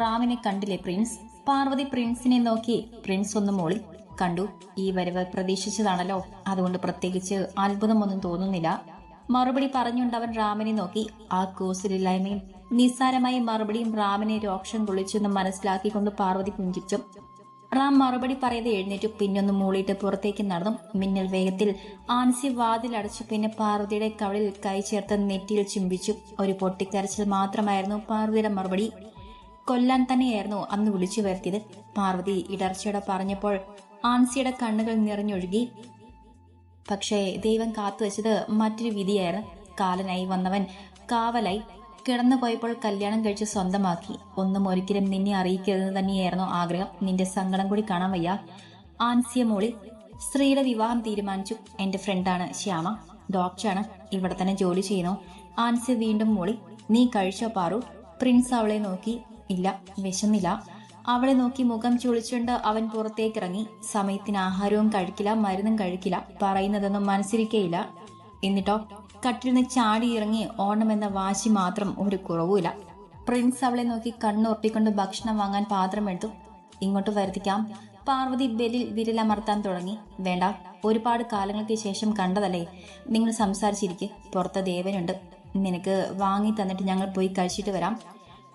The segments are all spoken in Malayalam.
റാമിനെ കണ്ടില്ലേ പ്രിൻസ്? പാർവതി പ്രിൻസിനെ നോക്കി പ്രിൻസ് ഒന്ന് മോളി. കണ്ടു ഈ വരവ് പ്രതീക്ഷിച്ചതാണല്ലോ. അതുകൊണ്ട് പ്രത്യേകിച്ച് അത്ഭുതമൊന്നും തോന്നുന്നില്ല. മറുപടി പറഞ്ഞുകൊണ്ട് അവൻ റാമിനെ നോക്കി. ആ കൂസലില്ലായ്മയും നിസ്സാരമായി മറുപടിയും റാമിനെ രോക്ഷം കൊള്ളിച്ചെന്ന് മനസ്സിലാക്കിക്കൊണ്ട് പാർവതി പുഞ്ചിച്ചു. റാം മറുപടി പറയാതെ എഴുന്നേറ്റു. പിന്നൊന്ന് മൂളിയിട്ട് പുറത്തേക്ക് നടന്നു. മിന്നൽ വേഗത്തിൽ ആൻസി വാതിലടച്ചു. പിന്നെ പാർവതിയുടെ കവളിൽ കൈ ചേർത്ത് നെറ്റിയിൽ ചുംബിച്ചു ഒരു പൊട്ടിക്കരച്ചിൽ മാത്രമായിരുന്നു പാർവതിയുടെ മറുപടി. കൊല്ലാൻ തന്നെയായിരുന്നു അന്ന് വിളിച്ചു വരുത്തിയത്. പാർവതി ഇടർച്ചയോടെ പറഞ്ഞപ്പോൾ ആൻസിയുടെ കണ്ണുകൾ നിറഞ്ഞൊഴുകി. പക്ഷേ ദൈവം കാത്തുവച്ചത് മറ്റൊരു വിധിയായിരുന്നു. കാലനായി വന്നവൻ കാവലായി കിടന്നു പോയപ്പോൾ കല്യാണം കഴിച്ച് സ്വന്തമാക്കി. ഒന്നും ഒരിക്കലും നിന്നെ അറിയിക്കരുതെന്ന് തന്നെയായിരുന്നു ആഗ്രഹം. നിന്റെ സങ്കടം കൂടി കാണാൻ വയ്യ. ആൻസിയ മോളി. സ്ത്രീയുടെ വിവാഹം തീരുമാനിച്ചു. എന്റെ ഫ്രണ്ടാണ് ശ്യാമ. ഡോക്ടറാണ്. ഇവിടെ തന്നെ ജോലി ചെയ്യുന്നു. ആൻസിയ വീണ്ടും മോളി. നീ കഴിച്ചോ പാറു? പ്രിൻസ് അവളെ നോക്കി. ഇല്ല വിശന്നില്ല. അവളെ നോക്കി മുഖം ചുളിച്ചുകൊണ്ട് അവൻ പുറത്തേക്കിറങ്ങി. സമയത്തിന് ആഹാരവും കഴിക്കില്ല മരുന്നും കഴിക്കില്ല പറയുന്നതൊന്നും മനസ്സിരിക്കയില്ല. എന്നിട്ടോ കട്ടിൽ നിന്ന് ചാടി ഇറങ്ങി ഓണമെന്ന വാശി മാത്രം ഒരു കുറവുമില്ല. പ്രിൻസ് അവളെ നോക്കി കണ്ണുറപ്പിക്കൊണ്ട് ഭക്ഷണം വാങ്ങാൻ പാത്രമെടുത്തു. ഇങ്ങോട്ട് വരുത്തിക്കാം. പാർവതി ബെല്ലിൽ വിരലമർത്താൻ തുടങ്ങി. വേണ്ട ഒരുപാട് കാലങ്ങൾക്ക് ശേഷം കണ്ടതല്ലേ. നിങ്ങൾ സംസാരിച്ചിരിക്കെ പുറത്ത് ദേവനുണ്ട്. നിനക്ക് വാങ്ങി തന്നിട്ട് ഞങ്ങൾ പോയി കഴിച്ചിട്ട് വരാം.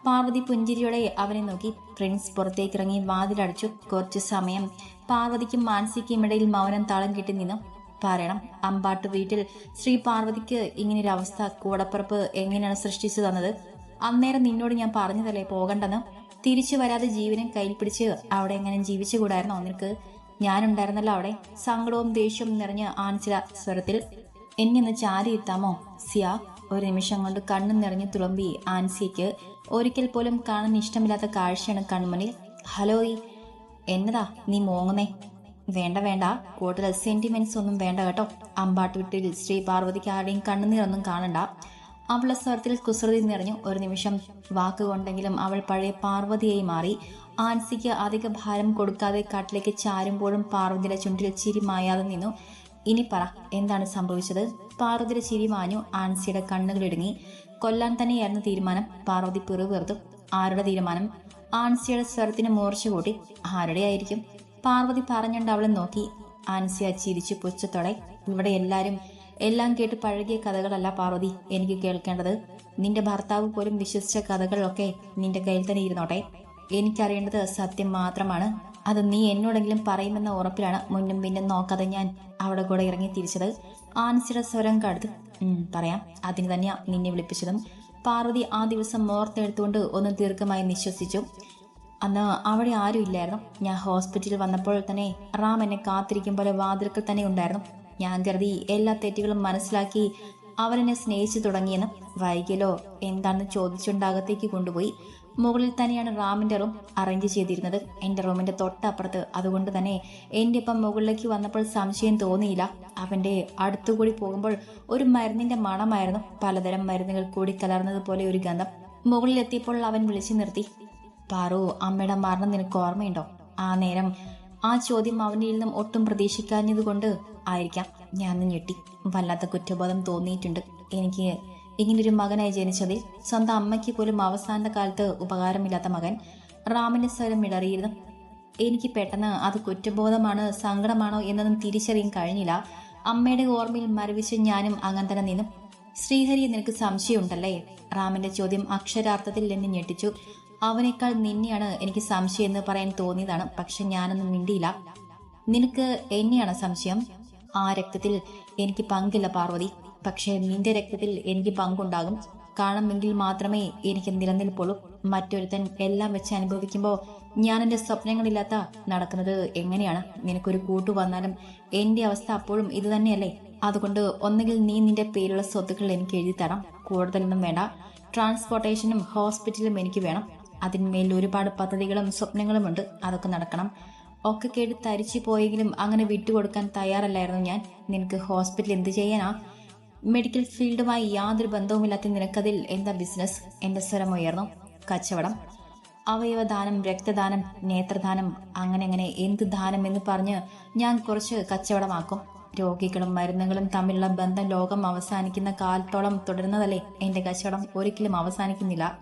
പാർവതി പുഞ്ചിരിയോടെ അവനെ നോക്കി. പ്രിൻസ് പുറത്തേക്കിറങ്ങി വാതിലടച്ചു. കുറച്ചു സമയം പാർവതിക്കും മാനസിക്കും ഇടയിൽ മൗനം താളം കെട്ടി നിന്നു. പറയണം അമ്പാട്ട് വീട്ടിൽ ശ്രീ പാർവതിക്ക് ഇങ്ങനൊരു അവസ്ഥ കൂടപ്പുറപ്പ് എങ്ങനെയാണ് സൃഷ്ടിച്ചു തന്നത്? അന്നേരം നിന്നോട് ഞാൻ പറഞ്ഞതല്ലേ പോകണ്ടെന്ന്? തിരിച്ചു വരാതെ ജീവനെ കയ്യിൽ പിടിച്ച് അവിടെ എങ്ങനെ ജീവിച്ചുകൂടായിരുന്നോ നിനക്ക്? ഞാനുണ്ടായിരുന്നല്ലോ അവിടെ. സങ്കടവും ദേഷ്യവും നിറഞ്ഞ ആൻസില സ്വരത്തിൽ. എന്നെ ഒന്ന് ചാരി എത്താമോ സിയ? ഒരു നിമിഷം കൊണ്ട് കണ്ണു നിറഞ്ഞു തുളമ്പി ആൻസിക്ക് ഒരിക്കൽ പോലും കാണാൻ ഇഷ്ടമില്ലാത്ത കാഴ്ചയാണ് കൺമുന്നിൽ. ഹലോയ് എന്നതാ നീ മോങ്ങുന്നേ? വേണ്ട വേണ്ട. കൂടുതൽ സെന്റിമെന്റ്സ് ഒന്നും വേണ്ട കേട്ടോ. അമ്പാട്ട് വീട്ടിൽ ശ്രീ പാർവതിക്ക് ആരുടെയും കണ്ണുനീറൊന്നും കാണണ്ട. അവളുടെ സ്വരത്തിൽ കുസൃതി നിറഞ്ഞു ഒരു നിമിഷം വാക്കുകൊണ്ടെങ്കിലും അവൾ പഴയ പാർവതിയായി മാറി. ആൻസിക്ക് അധിക ഭാരം കൊടുക്കാതെ കാട്ടിലേക്ക് ചാരുമ്പോഴും പാർവതിയുടെ ചുണ്ടിൽ ചിരി മായാതെ നിന്നു. ഇനി പറ എന്താണ് സംഭവിച്ചത്? പാർവതിയുടെ ചിരി മാഞ്ഞു ആൻസിയുടെ കണ്ണുകളിടുങ്ങി കൊല്ലാൻ തന്നെയായിരുന്നു തീരുമാനം. പാർവതി പിറുവീർത്തു ആരുടെ തീരുമാനം? ആൻസിയുടെ സ്വരത്തിന് മൂർച്ച കൂട്ടി. ആരുടെ ആയിരിക്കും? പാർവതി പറഞ്ഞുകൊണ്ട് അവളെ നോക്കി. ആൻസിയ ചിരിച്ചു പുച്ഛത്തോടെ. ഇവിടെ എല്ലാരും എല്ലാം കേട്ട് പഴകിയ കഥകളല്ല പാർവതി. എനിക്ക് കേൾക്കേണ്ടത് നിന്റെ ഭർത്താവ് പോലും വിശ്വസിച്ച കഥകളൊക്കെ നിന്റെ കയ്യിൽ തന്നെ ഇരുന്നോട്ടെ. എനിക്കറിയേണ്ടത് സത്യം മാത്രമാണ്. അത് നീ എന്നോടെങ്കിലും പറയുമെന്ന ഉറപ്പിലാണ് മുന്നും പിന്നും നോക്കാതെ ഞാൻ അവിടെ കൂടെ ഇറങ്ങി തിരിച്ചത്. ആൻസിയുടെ സ്വരം കടുത്ത് പറയാം. അതിന് തന്നെയാ നിന്നെ വിളിപ്പിച്ചതും. പാർവതി ആ ദിവസം മോർത്തെടുത്തുകൊണ്ട് ഒന്ന് ദീർഘമായി നിശ്വസിച്ചു. അന്ന് അവിടെ ആരും ഇല്ലായിരുന്നു. ഞാൻ ഹോസ്പിറ്റലിൽ വന്നപ്പോൾ തന്നെ റാം എന്നെ കാത്തിരിക്കും പോലെ വാതിൽക്കൽ തന്നെ ഉണ്ടായിരുന്നു. ഞാൻ കരുതി എല്ലാ തെറ്റുകളും മനസ്സിലാക്കി അവരെന്നെ സ്നേഹിച്ചു തുടങ്ങിയെന്ന്. വൈകിലോ എന്താണെന്ന് ചോദിച്ചുണ്ടാകത്തേക്ക് കൊണ്ടുപോയി. മുകളിൽ തന്നെയാണ് റാമിന്റെ റൂം അറേഞ്ച് ചെയ്തിരുന്നത്. എന്റെ റൂമിന്റെ തൊട്ടപ്പുറത്ത്. അതുകൊണ്ട് തന്നെ എന്റെ ഇപ്പം മുകളിലേക്ക് വന്നപ്പോൾ സംശയം തോന്നിയില്ല. അവന്റെ അടുത്തുകൂടി പോകുമ്പോൾ ഒരു മരുന്നിന്റെ മണമായിരുന്നു. പലതരം മരുന്നുകൾ കൂടി കലർന്നതുപോലെ ഒരു ഗന്ധം മുകളിലെത്തിയപ്പോൾ അവൻ വിളിച്ചു നിർത്തി. പാറു അമ്മയുടെ മരണം നിനക്ക് ഓർമ്മയുണ്ടോ? ആ നേരം ആ ചോദ്യം അവനിൽ നിന്നും ഒട്ടും പ്രതീക്ഷിക്കാഞ്ഞതുകൊണ്ട് ആയിരിക്കാം. ഞാൻ ഞെട്ടി. വല്ലാത്ത കുറ്റബോധം തോന്നിയിട്ടുണ്ട്. എനിക്ക് ഇങ്ങനൊരു മകനായി ജനിച്ചതിൽ സ്വന്തം അമ്മയ്ക്ക് പോലും അവസാന കാലത്ത് ഉപകാരമില്ലാത്ത മകൻ റാമിന്റെ സ്വരം ഇളറിയിരുന്നു. എനിക്ക് പെട്ടെന്ന് അത് കുറ്റബോധമാണ് സങ്കടമാണോ എന്നൊന്നും തിരിച്ചറിയാൻ കഴിഞ്ഞില്ല. അമ്മയുടെ ഓർമ്മയിൽ മരവിച്ച് ഞാനും അങ്ങനെ തന്നെ നിന്നു. ശ്രീഹരി നിനക്ക് സംശയമുണ്ടല്ലേ? റാമിന്റെ ചോദ്യം അക്ഷരാർത്ഥത്തിൽ എന്നെ ഞെട്ടിച്ചു. അവനേക്കാൾ നിന്നെയാണ് എനിക്ക് സംശയം എന്ന് പറയാൻ തോന്നിയതാണ്. പക്ഷെ ഞാനൊന്നും മിണ്ടിയില്ല. നിനക്ക് എന്നെയാണ് സംശയം? ആ രക്തത്തിൽ എനിക്ക് പങ്കില്ല പാർവതി. പക്ഷേ നിന്റെ രക്തത്തിൽ എനിക്ക് പങ്കുണ്ടാകും. കാണുമെങ്കിൽ മാത്രമേ എനിക്ക് നിലനിൽപ്പുള്ളൂ. മറ്റൊരുത്തൻ എല്ലാം വെച്ച് അനുഭവിക്കുമ്പോൾ ഞാൻ എന്റെ സ്വപ്നങ്ങളില്ലാത്ത നടക്കുന്നത് എങ്ങനെയാണ്? നിനക്കൊരു കൂട്ടു വന്നാലും എന്റെ അവസ്ഥ അപ്പോഴും ഇത് തന്നെയല്ലേ? അതുകൊണ്ട് ഒന്നുകിൽ നീ നിന്റെ പേരുള്ള സ്വത്തുക്കൾ എനിക്ക് എഴുതി തരാം. കൂടുതലൊന്നും വേണ്ട. ട്രാൻസ്പോർട്ടേഷനും ഹോസ്പിറ്റലും എനിക്ക് വേണം. അതിന്മേൽ ഒരുപാട് പദ്ധതികളും സ്വപ്നങ്ങളും ഉണ്ട്. അതൊക്കെ നടക്കണം. ഒക്കെ കേട്ട് തരിച്ചു പോയെങ്കിലും അങ്ങനെ വിട്ടുകൊടുക്കാൻ തയ്യാറല്ലായിരുന്നു ഞാൻ. നിനക്ക് ഹോസ്പിറ്റൽ എന്ത് ചെയ്യാനാ? മെഡിക്കൽ ഫീൽഡുമായി യാതൊരു ബന്ധവുമില്ലാത്ത നിനക്കതിൽ എന്താ ബിസിനസ് എന്റെ സ്വരം ഉയർന്നു. കച്ചവടം അവയവദാനം രക്തദാനം നേത്രദാനം അങ്ങനെ അങ്ങനെ എന്ത് ദാനം എന്ന് പറഞ്ഞ് ഞാൻ കുറച്ച് കച്ചവടമാക്കും. രോഗികളും മരുന്നുകളും തമ്മിലുള്ള ബന്ധം ലോകം അവസാനിക്കുന്ന കാലത്തോളം തുടരുന്നതല്ലേ എന്റെ കച്ചവടം? ഒരിക്കലും അവസാനിക്കുന്നില്ല.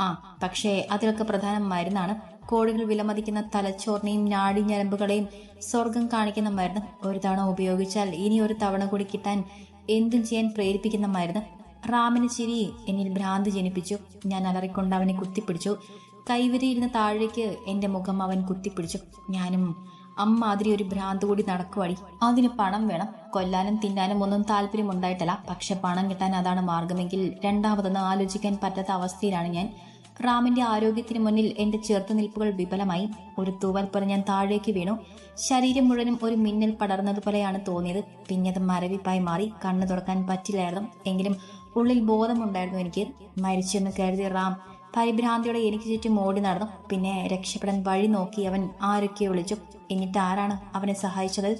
ആ പക്ഷേ അതിലൊക്കെ പ്രധാനം മരുന്നാണ്. കോടികൾ വിലമതിക്കുന്ന തലച്ചോറിനെയും നാടിഞ്ഞരമ്പുകളെയും സ്വർഗം കാണിക്കുന്ന മരുന്ന്. ഒരു തവണ ഉപയോഗിച്ചാൽ ഇനി ഒരു തവണ കൂടി കിട്ടാൻ എന്തും ചെയ്യാൻ പ്രേരിപ്പിക്കുന്ന മരുന്ന് റാമിന് ചിരി എന്നിൽ ഭ്രാന്ത് ജനിപ്പിച്ചു. ഞാൻ അലറിക്കൊണ്ട് അവനെ കുത്തിപ്പിടിച്ചു. കൈവരിയിരുന്ന താഴേക്ക് എന്റെ മുഖം അവൻ കുത്തിപ്പിടിച്ചു. ഞാനും അമ്മാതിരി ഒരു ഭ്രാന്ത് കൂടി നടക്കുവഴി അതിന് പണം വേണം. കൊല്ലാനും തിന്നാനും ഒന്നും താല്പര്യമുണ്ടായിട്ടല്ല. പക്ഷെ പണം കിട്ടാൻ അതാണ് മാർഗമെങ്കിൽ രണ്ടാമതൊന്ന് ആലോചിക്കാൻ പറ്റാത്ത അവസ്ഥയിലാണ് ഞാൻ. റാമിന്റെ ആരോഗ്യത്തിന് മുന്നിൽ എന്റെ ചെറുത്തുനിൽപ്പുകൾ വിഫലമായി ഒരു തൂവൽ പോലെ ഞാൻ താഴേക്ക് വീണു. ശരീരം മുഴുവനും ഒരു മിന്നൽ പടർന്നതുപോലെയാണ് തോന്നിയത്. പിന്നത് മരവിപ്പായി മാറി. കണ്ണു തുറക്കാൻ പറ്റില്ലായിരുന്നു. എങ്കിലും ഉള്ളിൽ ബോധമുണ്ടായിരുന്നു എനിക്ക്. മരിച്ചെന്ന് കരുതി റാം പരിഭ്രാന്തിയോടെ എനിക്ക് ചുറ്റും ഓടി നടന്നു. പിന്നെ രക്ഷപ്പെടാൻ വഴി നോക്കി അവൻ ആരൊക്കെ വിളിച്ചു. എന്നിട്ട് ആരാണ് അവനെ സഹായിച്ചത്?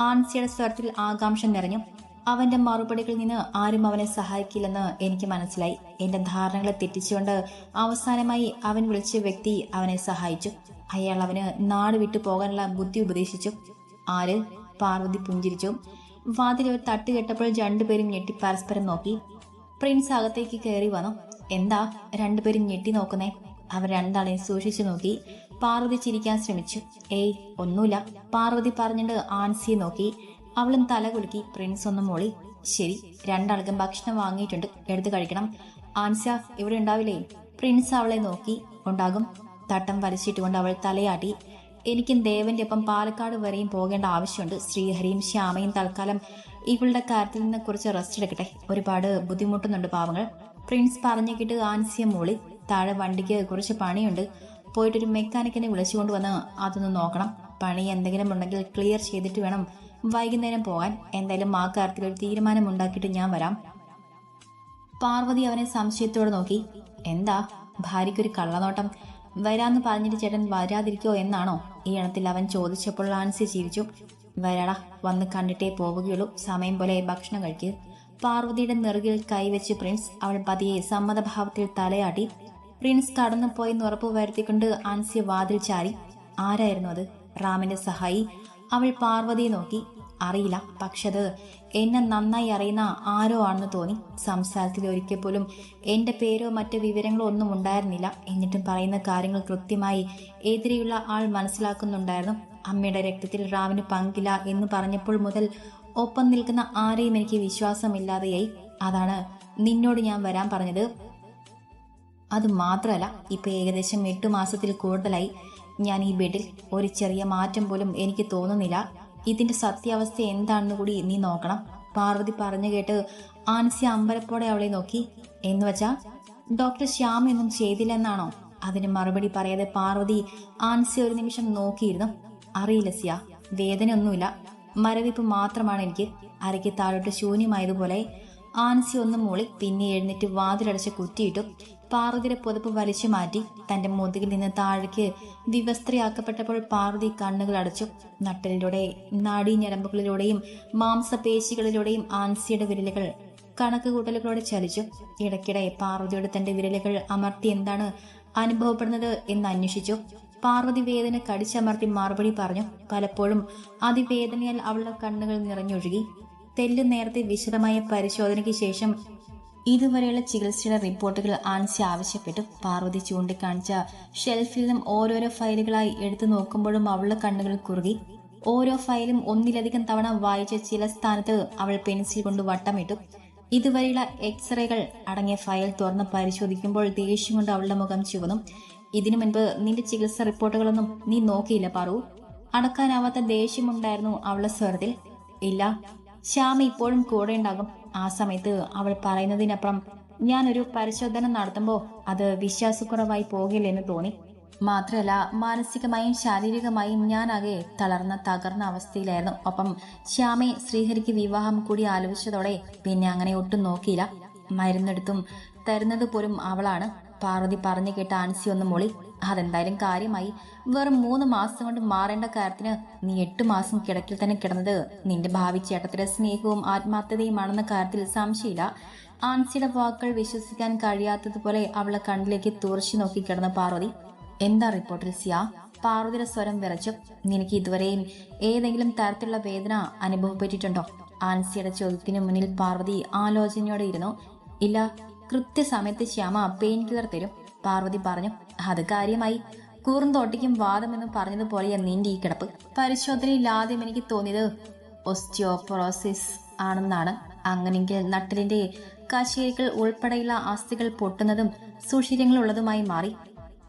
ആൻസിയുടെ സ്വരത്തിൽ ആകാംക്ഷ നിറഞ്ഞു. അവന്റെ മറുപടികളിൽ നിന്ന് ആരും അവനെ സഹായിക്കില്ലെന്ന് എനിക്ക് മനസ്സിലായി. എന്റെ ധാരണകളെ തെറ്റിച്ചുകൊണ്ട് അവസാനമായി അവൻ വിളിച്ച വ്യക്തി അവനെ സഹായിച്ചു. അയാൾ അവന് നാട് വിട്ടു പോകാനുള്ള ബുദ്ധി ഉപദേശിച്ചു. ആര്? പാർവതി പുഞ്ചിരിച്ചു. വാതിൽ ഒരു തട്ട് കേട്ടപ്പോൾ രണ്ടുപേരും ഞെട്ടി പരസ്പരം നോക്കി. പ്രിൻസ് അകത്തേക്ക് കയറി വന്നു. എന്താ രണ്ടുപേരും ഞെട്ടി നോക്കുന്നേ? അവർ രണ്ടാളെയും സൂക്ഷിച്ചു നോക്കി. പാർവതി ചിരിക്കാൻ ശ്രമിച്ചു. ഏയ് ഒന്നുമില്ല. പാർവതി പറഞ്ഞിട്ട് ആൻസിയെ നോക്കി. അവളും തല കുലുക്കി പ്രിൻസ് ഒന്ന് മോളി ശരി രണ്ടാൾക്കും ഭക്ഷണം വാങ്ങിയിട്ടുണ്ട് എടുത്തു കഴിക്കണം. ആൻസ ഇവിടെ ഉണ്ടാവില്ലേ പ്രിൻസ് അവളെ നോക്കി ഉണ്ടാകും തട്ടം വലിച്ചിട്ടുകൊണ്ട് അവൾ തലയാട്ടി എനിക്കും ദേവന്റെ ഒപ്പം പാലക്കാട് വരെയും പോകേണ്ട ആവശ്യമുണ്ട്. ശ്രീഹരിയും ശ്യാമയും തൽക്കാലം ഇവളുടെ കാര്യത്തിൽ നിന്ന് കുറച്ച് റെസ്റ്റ് എടുക്കട്ടെ. ഒരുപാട് ബുദ്ധിമുട്ടുന്നുണ്ട് പാവങ്ങൾ പ്രിൻസ് പറഞ്ഞു കിട്ട് ആൻസിയ മോളി താഴെ വണ്ടിക്ക് കുറച്ച് പണിയുണ്ട്. പോയിട്ടൊരു മെക്കാനിക്കിനെ വിളിച്ചുകൊണ്ട് വന്ന് അതൊന്ന് നോക്കണം. പണി എന്തെങ്കിലും ഉണ്ടെങ്കിൽ ക്ലിയർ ചെയ്തിട്ട് വേണം. വൈകുന്നേരം പോകാൻ എന്തായാലും ആ കാര്യത്തിൽ ഒരു തീരുമാനം ഉണ്ടാക്കിയിട്ട് ഞാൻ വരാം. പാർവതി അവനെ സംശയത്തോടെ നോക്കി. എന്താ? ഭാര്യയ്ക്കൊരു കള്ളനോട്ടം. വരാന്ന് പറഞ്ഞിട്ട് ചേട്ടൻ വരാതിരിക്കോ എന്നാണോ? ഈ ഇണത്തിൽ അവൻ ചോദിച്ചപ്പോൾ ആൻസി ചിരിച്ചു. വരടാ വന്ന് കണ്ടിട്ടേ പോവുകയുള്ളൂ. സമയം പോലെ ഭക്ഷണം കഴിക്കുക പാർവതിയുടെ നെറുകിൽ കൈവച്ച് പ്രിൻസ് അവൾ പതിയെ സമ്മതഭാവത്തിൽ തലയാട്ടി. പ്രിൻസ് കടന്നുപോയെന്ന് ഉറപ്പ് വരുത്തിക്കൊണ്ട് ആൻസി വാതിൽ ചാരി. ആരായിരുന്നു അത്? റാമിന്റെ സഹായി? അവൾ പാർവതിയെ നോക്കി. അറിയില്ല പക്ഷെ അത് എന്നെ നന്നായി അറിയുന്ന ആരോ ആണെന്ന് തോന്നി. സംസാരത്തിൽ ഒരിക്കൽ പോലും എന്റെ പേരോ മറ്റു വിവരങ്ങളോ ഒന്നും ഉണ്ടായിരുന്നില്ല. എന്നിട്ടും പറയുന്ന കാര്യങ്ങൾ കൃത്യമായി എതിരെയുള്ള ആൾ മനസ്സിലാക്കുന്നുണ്ടായിരുന്നു. അമ്മയുടെ രക്തത്തിൽ റാവിന് പങ്കില്ല എന്ന് പറഞ്ഞപ്പോൾ മുതൽ ഒപ്പം നിൽക്കുന്ന ആരെയും എനിക്ക് വിശ്വാസമില്ലാതെയായി. അതാണ് നിന്നോട് ഞാൻ വരാൻ പറഞ്ഞത്. അത് മാത്രമല്ല ഇപ്പൊ ഏകദേശം എട്ട് മാസത്തിൽ കൂടുതലായി. ഞാൻ ഈ ബെഡിൽ ഒരു ചെറിയ മാറ്റം പോലും എനിക്ക് തോന്നുന്നില്ല. ഇതിന്റെ സത്യാവസ്ഥ എന്താണെന്ന് കൂടി നീ നോക്കണം. പാർവതി പറഞ്ഞു കേട്ട് ആൻസി അമ്പലപ്പോടെ അവളെ നോക്കി. എന്ന് വെച്ചാ ഡോക്ടർ ശ്യാം ഒന്നും ചെയ്തില്ലെന്നാണോ? അതിന് മറുപടി പറയാതെ പാർവതി ആൻസി ഒരു നിമിഷം നോക്കിയിരുന്നു. അറിയില്ല സിയ വേദനയൊന്നുമില്ല. മരവിപ്പ് മാത്രമാണ് എനിക്ക്. അരയ്ക്ക് താഴോട്ട് ശൂന്യമായതുപോലെ ആൻസി ഒന്ന് മൂളി പിന്നെ എഴുന്നേറ്റ് വാതിലടച്ച് കുറ്റിയിട്ടു പാർവതിയുടെ പുതപ്പ് വലിച്ചു മാറ്റി തന്റെ മുതുകിൽ നിന്ന് താഴേക്ക് വിവസ്ത്രയാക്കപ്പെട്ടപ്പോൾ പാർവതി കണ്ണുകൾ അടച്ചു. നട്ടലിലൂടെ നാടീഞ്ഞരമ്പുകളിലൂടെയും മാംസപേശികളിലൂടെയും ആൻസിയുടെ വിരലുകൾ കണക്ക് കൂട്ടലുകളോടെ ചലിച്ചു. ഇടയ്ക്കിടെ പാർവതിയുടെ തന്റെ വിരലുകൾ അമർത്തി എന്താണ് അനുഭവപ്പെടുന്നത് എന്ന് അന്വേഷിച്ചു. പാർവതി വേദന കടിച്ചമർത്തി മറുപടി പറഞ്ഞു. പലപ്പോഴും അതിവേദനയാൽ അവളുടെ കണ്ണുകൾ നിറഞ്ഞൊഴുകി. തെല്ല് നേരത്തെ വിശദമായ പരിശോധനയ്ക്ക് ശേഷം ഇതുവരെയുള്ള ചികിത്സയുടെ റിപ്പോർട്ടുകൾ ആൻസി ആവശ്യപ്പെട്ടു. പാർവതി ചൂണ്ടിക്കാണിച്ച ഷെൽഫിൽ നിന്നും ഓരോരോ ഫയലുകളായി എടുത്തു നോക്കുമ്പോഴും അവളുടെ കണ്ണുകൾ കുറുകി. ഓരോ ഫയലും ഒന്നിലധികം തവണ വായിച്ച ചില സ്ഥാനത്ത് അവൾ പെൻസിൽ കൊണ്ട് വട്ടമിട്ടു. ഇതുവരെയുള്ള എക്സ്റേകൾ അടങ്ങിയ ഫയൽ തുറന്ന് പരിശോധിക്കുമ്പോൾ ദേഷ്യം കൊണ്ട് അവളുടെ മുഖം ചുവന്നു. ഇതിനു മുൻപ് നിന്റെ ചികിത്സ റിപ്പോർട്ടുകളൊന്നും നീ നോക്കിയില്ല പറു. അടക്കാനാവാത്ത ദേഷ്യമുണ്ടായിരുന്നു അവളുടെ സ്വരത്തിൽ. ഇല്ല. ശ്യാമ ഇപ്പോഴും കൂടെ ഉണ്ടാകും. ആ സമയത്ത് അവൾ പറയുന്നതിനപ്പുറം ഞാനൊരു പരിശോധന നടത്തുമ്പോൾ അത് വിശ്വാസക്കുറവായി പോകില്ലെന്ന് തോന്നി. മാത്രമല്ല മാനസികമായും ശാരീരികമായും ഞാനാകെ തളർന്ന തകർന്ന അവസ്ഥയിലായിരുന്നു. ഒപ്പം ശ്യാമെ ശ്രീഹരിക്ക് വിവാഹം കൂടി ആലോചിച്ചതോടെ പിന്നെ അങ്ങനെ ഒട്ടും നോക്കിയില്ല. മരുന്നെടുത്തും തരുന്നത് പോലും അവളാണ്. പാർവതി പറഞ്ഞു കേട്ട ആൻസി ഒന്ന് മൊളി. അതെന്തായാലും കാര്യമായി. വെറും മൂന്ന് മാസം കൊണ്ട് മാറേണ്ട കാര്യത്തിന് നീ എട്ട് മാസം കിടക്കിൽ തന്നെ കിടന്നത്. നിന്റെ ഭാവി ചേട്ടത്തിന്റെ സ്നേഹവും ആത്മാർത്ഥതയുമാണെന്ന കാര്യത്തിൽ സംശയമില്ല. ആൻസിയുടെ വാക്കുകൾ വിശ്വസിക്കാൻ കഴിയാത്തതുപോലെ അവളെ കണ്ണിലേക്ക് തുറച്ചു നോക്കി കിടന്ന പാർവതി. എന്താ റിപ്പോർട്ടിൽ സിയ പാർവതിയുടെ സ്വരം വിറച്ചു. നിനക്ക് ഇതുവരെയും ഏതെങ്കിലും തരത്തിലുള്ള വേദന അനുഭവപ്പെട്ടിട്ടുണ്ടോ? ആൻസിയുടെ ചോദ്യത്തിന് മുന്നിൽ പാർവതി ആലോചനയോടെ ഇരുന്നു. ഇല്ല കൃത്യസമയത്ത് ശ്യാമ പെയിൻ കില്ലർ തരും. പാർവതി പറഞ്ഞു അത് കാര്യമായി. കൂർന്തോട്ടിക്കും വാദമെന്ന് പറഞ്ഞതുപോലെയാ നിന്റെ ഈ കിടപ്പ്. പരിശോധനയിൽ ആദ്യം എനിക്ക് തോന്നിയത് ഓസ്റ്റിയോപ്രോസിസ് ആണെന്നാണ്. അങ്ങനെങ്കിൽ നട്ടലിന്റെ കശേരികൾ ഉൾപ്പെടെയുള്ള അസ്ഥികൾ പൊട്ടുന്നതും സുഷിരങ്ങളുള്ളതുമായി മാറി.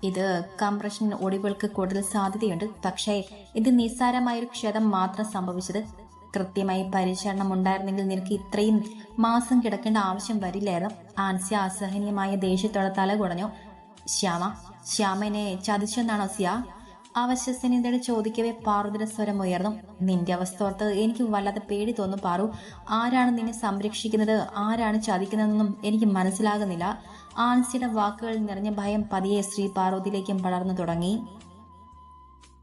ഇത് കംപ്രഷൻ ഒടിവുകൾക്ക് കൂടുതൽ സാധ്യതയുണ്ട്. പക്ഷേ ഇത് നിസ്സാരമായൊരു ക്ഷതം മാത്രം സംഭവിച്ചത് കൃത്യമായി പരിചരണം ഉണ്ടായിരുന്നെങ്കിൽ നിനക്ക് ഇത്രയും മാസം കിടക്കേണ്ട ആവശ്യം വരില്ലായിരുന്നു. ആൻസ്യ അസഹനീയമായ ദേഷ്യത്തോടെ തല കുടഞ്ഞു. ശ്യാമ ശ്യാമനെ ചതിച്ചെന്നാണോ സിയ? അവശസ്യനിതയുടെ ചോദിക്കവേ പാറുതിന്റെ സ്വരം ഉയർന്നു. നിന്റെ അവസ്ഥ ഓർത്ത് എനിക്ക് വല്ലാതെ പേടി തോന്നും പാറു. ആരാണ് നിന്നെ സംരക്ഷിക്കുന്നത്? ആരാണ് ചതിക്കുന്നതെന്നും എനിക്ക് മനസ്സിലാകുന്നില്ല. ആൻസിയുടെ വാക്കുകൾ നിറഞ്ഞ ഭയം പതിയെ ശ്രീ പാർവതിയിലേക്കും പടർന്നു തുടങ്ങി.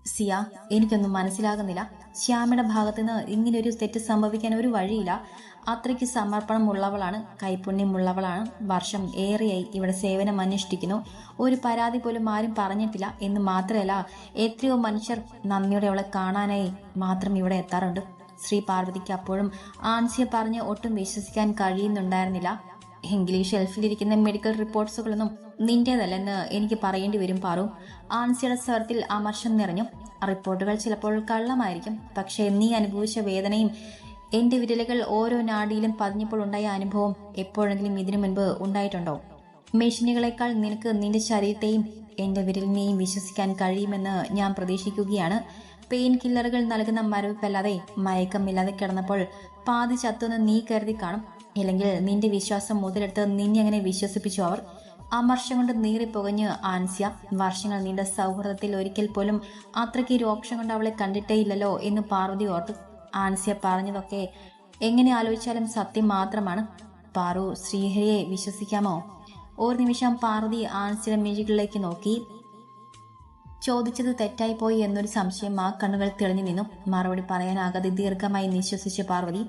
സിയ എനിക്കൊന്നും മനസ്സിലാകുന്നില്ല. ശ്യാമയുടെ ഭാഗത്തുനിന്ന് ഇങ്ങനെയൊരു തെറ്റ് സംഭവിക്കാൻ ഒരു വഴിയില്ല. അത്രയ്ക്ക് സമർപ്പണമുള്ളവളാണ് കൈപുണ്യമുള്ളവളാണ്. വർഷം ഏറെയായി ഇവിടെ സേവനം അനുഷ്ഠിക്കുന്നു ഒരു പരാതി പോലും ആരും പറഞ്ഞിട്ടില്ല എന്ന് മാത്രമല്ല എത്രയോ മനുഷ്യർ നന്ദിയോടെ അവളെ കാണാനായി മാത്രം ഇവിടെ എത്താറുണ്ട്. ശ്രീ പാർവതിക്ക് അപ്പോഴും ആൻസിയെ പറഞ്ഞ് ഒട്ടും വിശ്വസിക്കാൻ കഴിയുന്നുണ്ടായിരുന്നില്ല. എങ്കിലും ഷെൽഫിലിരിക്കുന്ന മെഡിക്കൽ റിപ്പോർട്ട്സുകളൊന്നും നിന്റേതല്ലെന്ന് എനിക്ക് പറയേണ്ടി വരും പാറു. ആൻസിയുടെ സ്വരത്തിൽ അമർഷം നിറഞ്ഞു. റിപ്പോർട്ടുകൾ ചിലപ്പോൾ കള്ളമായിരിക്കും. പക്ഷേ നീ അനുഭവിച്ച വേദനയും എന്റെ വിരലുകൾ ഓരോ നാടിയിലും പതിഞ്ഞപ്പോൾ ഉണ്ടായ അനുഭവം എപ്പോഴെങ്കിലും ഇതിനു മുൻപ് ഉണ്ടായിട്ടുണ്ടോ? മെഷീനുകളെക്കാൾ നിനക്ക് നിന്റെ ശരീരത്തെയും എന്റെ വിരലിനെയും വിശ്വസിക്കാൻ കഴിയുമെന്ന് ഞാൻ പ്രതീക്ഷിക്കുകയാണ്. പെയിൻ കില്ലറുകൾ നൽകുന്ന മരവിപ്പല്ലാതെ മയക്കമില്ലാതെ കിടന്നപ്പോൾ പാതി ചത്തുന്ന് നീ കരുതി കാണും. ഇല്ലെങ്കിൽ നിന്റെ വിശ്വാസം മുതലെടുത്ത് നിന്നെ അങ്ങനെ വിശ്വസിപ്പിച്ചു അവർ? അമർഷം കൊണ്ട് നീറിപ്പുകഞ്ഞ് ആൻസ്യ. വർഷങ്ങൾ നീണ്ട സൗഹൃദത്തിൽ ഒരിക്കൽ പോലും അത്രയ്ക്ക് രോക്ഷം കൊണ്ട് അവളെ കണ്ടിട്ടേയില്ലല്ലോ എന്ന് പാർവതി ഓർത്തു. ആൻസ്യ പറഞ്ഞതൊക്കെ എങ്ങനെ ആലോചിച്ചാലും സത്യം മാത്രമാണ്. പാറു ശ്രീഹരിയെ വിശ്വസിക്കാമോ? ഒരു നിമിഷം പാർവതി ആൻസ്യയുടെ മിഴികളിലേക്ക് നോക്കി. ചോദിച്ചത് തെറ്റായിപ്പോയി എന്നൊരു സംശയം ആ കണ്ണുകൾ തെളിഞ്ഞു നിന്നു. മറുപടി പറയാനാകാതെ ദീർഘമായി നിശ്വസിച്ച പാർവതി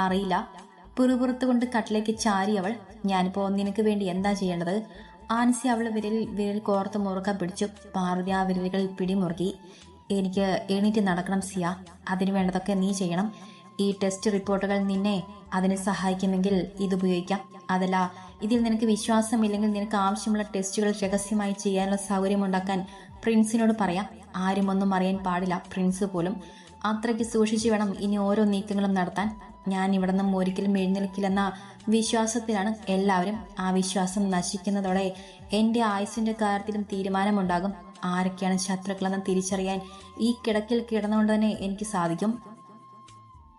അറിയില്ല പുറപുറത്തുകൊണ്ട് കട്ടിലേക്ക് ചാരി അവൾ ഞാനിപ്പോ നിനക്ക് വേണ്ടി എന്താ ചെയ്യേണ്ടത്? ആൻസി അവൾ വിരലിൽ വിരൽ കോർത്ത് മുറുക്ക പിടിച്ചു. പാർവതി ആ വിരലുകളിൽ പിടിമുറുക്കി എനിക്ക് എണീറ്റ് നടക്കണം സിയ. അതിന് വേണ്ടതൊക്കെ നീ ചെയ്യണം. ഈ ടെസ്റ്റ് റിപ്പോർട്ടുകൾ നിന്നെ അതിനെ സഹായിക്കുമെങ്കിൽ ഇത് ഉപയോഗിക്കാം. അതല്ല ഇതിൽ നിനക്ക് വിശ്വാസമില്ലെങ്കിൽ നിനക്ക് ആവശ്യമുള്ള ടെസ്റ്റുകൾ രഹസ്യമായി ചെയ്യാനുള്ള സൗകര്യമുണ്ടാക്കാൻ പ്രിൻസിനോട് പറയാം. ആരും ഒന്നും അറിയാൻ പാടില്ല. പ്രിൻസ് പോലും അത്രയ്ക്ക് സൂക്ഷിച്ചു വേണം ഇനി ഓരോ നീക്കങ്ങളും നടത്താൻ. ഞാൻ ഇവിടെ നിന്നും ഒരിക്കലും എഴുന്നേൽക്കില്ലെന്ന വിശ്വാസത്തിലാണ് എല്ലാവരും ആ വിശ്വാസം നശിക്കുന്നതോടെ എന്റെ ആയുസിന്റെ കാര്യത്തിലും തീരുമാനമുണ്ടാകും. ആരൊക്കെയാണ് ശത്രുക്കളെന്ന് തിരിച്ചറിയാൻ ഈ കിടക്കിൽ കിടന്നുകൊണ്ട് തന്നെ എനിക്ക് സാധിക്കും.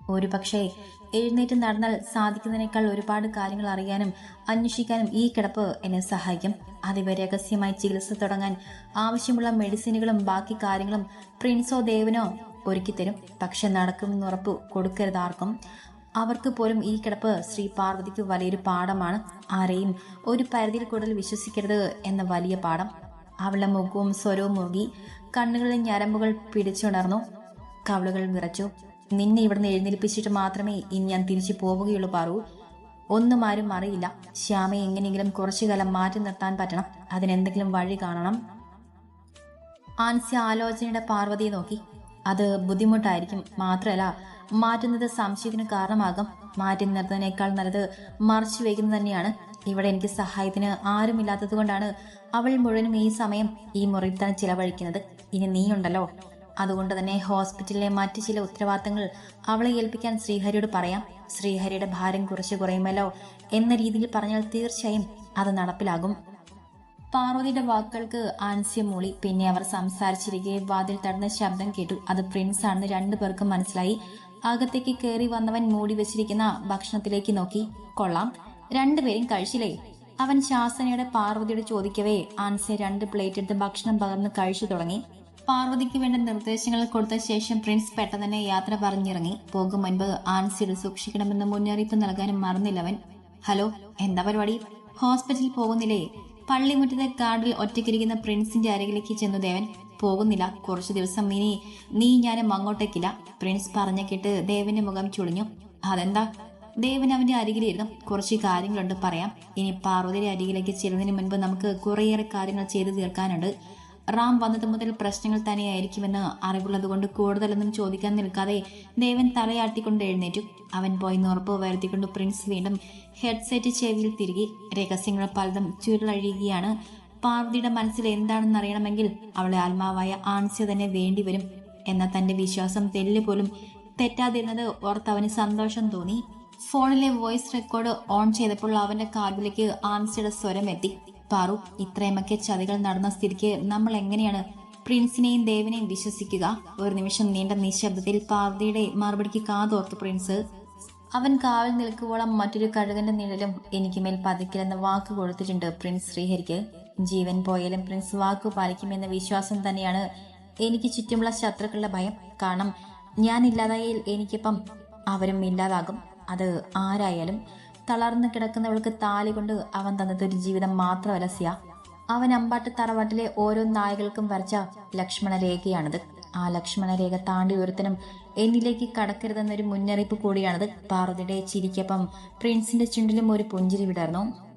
ഒരു പക്ഷേ എഴുന്നേറ്റ് നടന്നാൽ സാധിക്കുന്നതിനേക്കാൾ ഒരുപാട് കാര്യങ്ങൾ അറിയാനും അന്വേഷിക്കാനും ഈ കിടപ്പ് എന്നെ സഹായിക്കും. അതിവ രഹസ്യമായി ചികിത്സ തുടങ്ങാൻ ആവശ്യമുള്ള മെഡിസിനുകളും ബാക്കി കാര്യങ്ങളും പ്രിൻസോ ദേവനോ ഒരുക്കിത്തരും. പക്ഷെ നടക്കുമെന്ന് ഉറപ്പ് കൊടുക്കരുത് ആർക്കും. അവർക്ക് പോലും ഈ കിടപ്പ് ശ്രീ പാർവതിക്ക് വലിയൊരു പാഠമാണ്. ആരെയും ഒരു പരിധിയിൽ കൂടുതൽ വിശ്വസിക്കരുത് എന്ന വലിയ പാഠം. അവളുടെ മുഖവും സ്വരവും മുറുകി കണ്ണുകളിൽ ഞരമ്പുകൾ പിടിച്ചുണർന്നു. കവളുകൾ വിറച്ചു. നിന്നെ ഇവിടുന്ന് എഴുന്നേൽപ്പിച്ചിട്ട് മാത്രമേ ഇനി ഞാൻ തിരിച്ചു പോവുകയുള്ളൂ പാറു. ഒന്നും ആരും അറിയില്ല. ശ്യാമയെ എങ്ങനെയെങ്കിലും കുറച്ചു കാലം മാറ്റി നിർത്താൻ പറ്റണം. അതിനെന്തെങ്കിലും വഴി കാണണം. ആൻസി ആലോചനയുടെ പാർവതിയെ നോക്കി. അത് ബുദ്ധിമുട്ടായിരിക്കും. മാത്രമല്ല മാറ്റുന്നത് സംശയത്തിന് കാരണമാകും. മാറ്റി നിർത്തുന്നതിനേക്കാൾ നല്ലത് മറച്ചു വയ്ക്കുന്നത് തന്നെയാണ്. ഇവിടെ എനിക്ക് സഹായത്തിന് ആരുമില്ലാത്തത് കൊണ്ടാണ് അവൾ മുഴുവനും ഈ സമയം ഈ മുറിയിൽ തന്നെ ചിലവഴിക്കുന്നത്. ഇനി നീയുണ്ടല്ലോ. അതുകൊണ്ട് തന്നെ ഹോസ്പിറ്റലിലെ മറ്റ് ചില ഉത്തരവാദിത്തങ്ങൾ അവളെ ഏൽപ്പിക്കാൻ ശ്രീഹരിയോട് പറയാം. ശ്രീഹരിയുടെ ഭാരം കുറച്ച് കുറയുമല്ലോ എന്ന രീതിയിൽ പറഞ്ഞാൽ തീർച്ചയായും അത് നടപ്പിലാകും. പാർവതിയുടെ വാക്കുകൾക്ക് ആൻസ്യം മൂളി. പിന്നെ അവർ സംസാരിച്ചിരിക്കെ വാതിൽ തടഞ്ഞ ശബ്ദം കേട്ടു. അത് പ്രിൻസ് ആണെന്ന് രണ്ടു പേർക്കും മനസ്സിലായി. അകത്തേക്ക് കയറി വന്നവൻ മൂടി വെച്ചിരിക്കുന്ന ഭക്ഷണത്തിലേക്ക് നോക്കി. കൊള്ളാം. രണ്ടുപേരും കഴിച്ചില്ലേ? അവൻ ശാസനയുടെ പാർവതിയുടെ ചോദിക്കവേ ആൻസ്യ രണ്ട് പ്ലേറ്റ് എടുത്ത് ഭക്ഷണം പകർന്ന് കഴിച്ചു തുടങ്ങി. പാർവതിക്ക് വേണ്ട നിർദ്ദേശങ്ങൾ കൊടുത്ത ശേഷം പ്രിൻസ് പെട്ടെന്ന് തന്നെ യാത്ര പറഞ്ഞിറങ്ങി. പോകും മുൻപ് ആൻസിയുടെ സൂക്ഷിക്കണമെന്ന് മുന്നറിയിപ്പ് നൽകാനും മറന്നില്ലവൻ ഹലോ എന്താ പരിപാടി? ഹോസ്പിറ്റലിൽ പോകുന്നില്ലേ? പള്ളിമുറ്റത്തെ കാർഡിൽ ഒറ്റയ്ക്കിരിക്കുന്ന പ്രിൻസിന്റെ അരികിലേക്ക് ചെന്നു ദേവൻ പോകുന്നില്ല കുറച്ചു ദിവസം ഇനി നീ ഞാനും അങ്ങോട്ടേക്കില്ല പ്രിൻസ് പറഞ്ഞ കേട്ട് ദേവന്റെ മുഖം ചുളിഞ്ഞു. അതെന്താ? ദേവൻ അവന്റെ അരികിലിരുന്നു. കുറച്ച് കാര്യങ്ങളുണ്ട് പറയാം. ഇനി പാർവതിയുടെ അരികിലേക്ക് ചെല്ലുന്നതിന് മുൻപ് നമുക്ക് കുറേയേറെ കാര്യങ്ങൾ ചെയ്തു തീർക്കാനുണ്ട്. റാം വന്നത് മുതൽ പ്രശ്നങ്ങൾ തന്നെയായിരിക്കുമെന്ന് അറിവുള്ളതുകൊണ്ട് കൂടുതലൊന്നും ചോദിക്കാൻ നിൽക്കാതെ ദേവൻ തലയാട്ടിക്കൊണ്ട് എഴുന്നേറ്റു. അവൻ പോയി ഉറപ്പ് വരുത്തിക്കൊണ്ട് പ്രിൻസ് വീണ്ടും ഹെഡ്സെറ്റ് ചെവിയിൽ തിരികെ രഹസ്യങ്ങൾ പലതും ചുരുളഴിയുകയാണ്. പാർവതിയുടെ മനസ്സിൽ എന്താണെന്ന് അറിയണമെങ്കിൽ അവളെ ആത്മാവായ ആൺസ്യ തന്നെ വേണ്ടിവരും എന്ന തന്റെ വിശ്വാസം തെല്ല് പോലും തെറ്റാതിരുന്നത് ഓർത്ത് അവന് സന്തോഷം തോന്നി. ഫോണിലെ വോയിസ് റെക്കോർഡ് ഓൺ ചെയ്തപ്പോൾ അവന്റെ കാതിലേക്ക് ആൻസിയുടെ സ്വരം എത്തി. പാറു ഇത്രയുമൊക്കെ ചതികൾ നടന്ന സ്ഥിതിക്ക് നമ്മൾ എങ്ങനെയാണ് പ്രിൻസിനെയും ദേവനെയും വിശ്വസിക്കുക? ഒരു നിമിഷം നീണ്ട നിശബ്ദത്തിൽ പാർവതിയുടെ മറുപടിക്ക് കാതോർത്തു പ്രിൻസ്. അവൻ കാവിൽ നിൽക്കുവോളം മറ്റൊരു കഴുകന്റെ നിഴലും എനിക്ക് മേൽ പതിക്കില്ലെന്ന് വാക്ക് കൊടുത്തിട്ടുണ്ട് പ്രിൻസ് ശ്രീഹരിക്ക്. ജീവൻ പോയാലും പ്രിൻസ് വാക്ക് പാലിക്കുമെന്ന വിശ്വാസം തന്നെയാണ് എനിക്ക് ചുറ്റുമുള്ള ശത്രുക്കളുടെ ഭയം. കാരണം ഞാൻ ഇല്ലാതായാൽ എനിക്കിപ്പം അവരും ഇല്ലാതാകും. അത് ആരായാലും തളർന്നു കിടക്കുന്നവൾക്ക് താലി കൊണ്ട് അവൻ തന്നത് ഒരു ജീവിതം മാത്രമല്ല സിയ അവൻ അമ്പാട്ട് തറവാട്ടിലെ ഓരോ നായകൾക്കും വരച്ച ലക്ഷ്മണരേഖയാണിത്. ആ ലക്ഷ്മണരേഖ താണ്ടി ഒരുത്തനും എന്നിലേക്ക് കടക്കരുതെന്നൊരു മുന്നറിയിപ്പ് കൂടിയാണിത്. പാർവതിയുടെ ചിരിക്കപ്പം പ്രിൻസിന്റെ ചുണ്ടിലും ഒരു പുഞ്ചിരി വിടർന്നു.